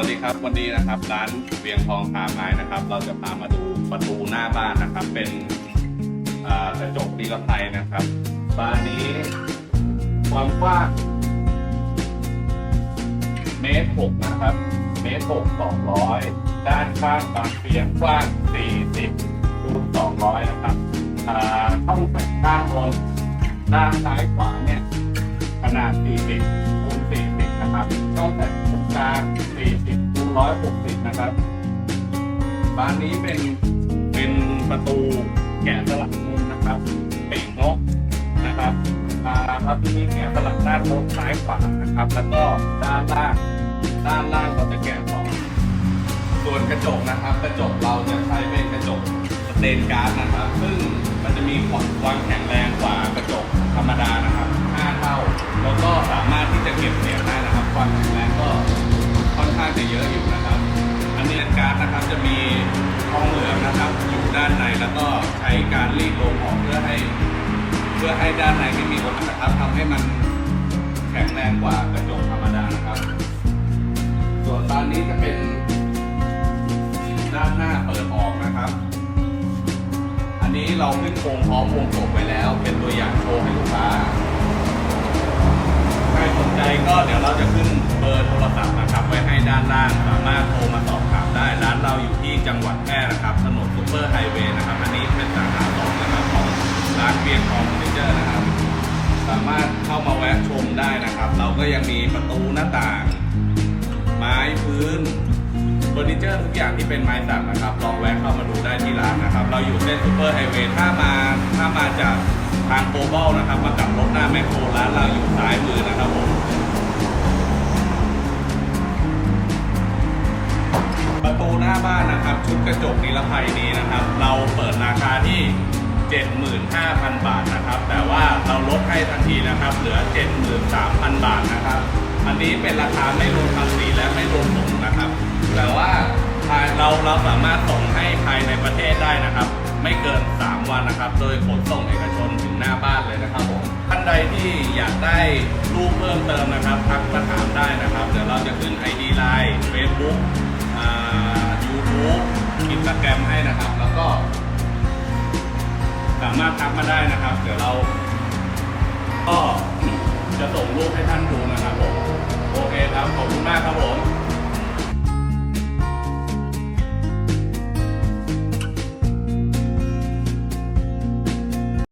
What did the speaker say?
วัสดีครับวันนี้นะครับร้านเวียงทองคาไม้นะครับ เราจะพามาดูประตูหน้าบ้านนะครับ เป็นกระจกนิรภัยนะครับบานนี้ความกว้างเมตรหกนะครับ เมตรหกสองร้อยด้านข้างบานเฟียงกว้างสี่สิบคูณสองร้อยนะครับอ่าช่องแบ่งด้านบนด้านซ้ายขวาเนี่ยขนาด40คูณ40นะครับช่องแตรง กลาง40คูณ160 นะครับ บานนี้เป็นเป็นประตูแกะสลักมุมนะครับปีกนกนะครับอ่าครับที่นี่แกะสลักด้านบนซ้ายขวานะครับ แล้วก็ด้านล่างด้านล่างเราจะแกะสองส่วนกระจกนะครับ กระจกเราจะใช้เป็นกระจกสเตนการ์ดนะครับ ซึ่งมันจะมีความแข็งแรงกว่ากระจกธรรมดานะครับ5เท่า นะครับจะมีทองเหลืองนะครับอยู่ด้านในแล้วก็ใช้การรีดลมออกเพื่อให้ เพื่อให้ด้านในไม่มีลมนะครับทำให้มันแข็งแรงกว่ากระจกธรรมดานะครับ ส่วนด้านนี้จะเป็นด้านหน้าเปิดออกนะครับ อันนี้เราขึ้นโครงพร้อมวงกบไว้แล้ว เป็นตัวอย่างโชว์ให้ลูกค้าใครสนใจก็เดี๋ยวเราจะขึ้นเบอร์โทรศัพท์นะครับไว้ให้ด้านล่างสามารถโทรมา จังหวัดแพร่นะครับถนนซุปเปอร์ไฮเวย์นะครับ อันนี้เป็นสาขาสองนะครับของร้านเบียร์คอมเฟอร์นิเจอร์นะครับ สามารถเข้ามาแวะชมได้นะครับ เราก็ยังมีประตูหน้าต่าง ไม้พื้นเฟอร์นิเจอร์ทุกอย่างที่เป็นไม้สักนะครับ ลองแวะเข้ามาดูได้ที่ร้านนะครับ เราอยู่เส้นซูเปอร์ไฮเวย์ถ้ามาถ้ามาจากทางโกลบอลนะครับ มากับรถหน้าแประตูหน้าบ้านนะครับ ชุดกระจกนิรภัยนี้นะครับ เราเปิดราคาที่ 75,000 บาทนะครับ แต่ว่าเราลดให้ทันทีนะครับ เหลือ 73,000 บาทนะครับ อันนี้เป็นราคาไม่รวมภาษีและไม่รวมส่งนะครับ แต่ว่าเราเราสามารถส่งให้ภายในประเทศได้นะครับ ไม่เกิน 3 วันนะครับ โดยขนส่งเอกชนถึงหน้าบ้านเลยนะครับผมท่านใดที่อยากได้รูปเพิ่มเติมนะครับทักมาถามได้นะครับ เดี๋ยวเราจะขึ้น ID Line Facebook ามารถทักมาได้นะครับ เดี๋ยวเรา ก็จะส่งรูปให้ท่านดูนะครับผมโอเคครับ ขอบคุณมากครับผม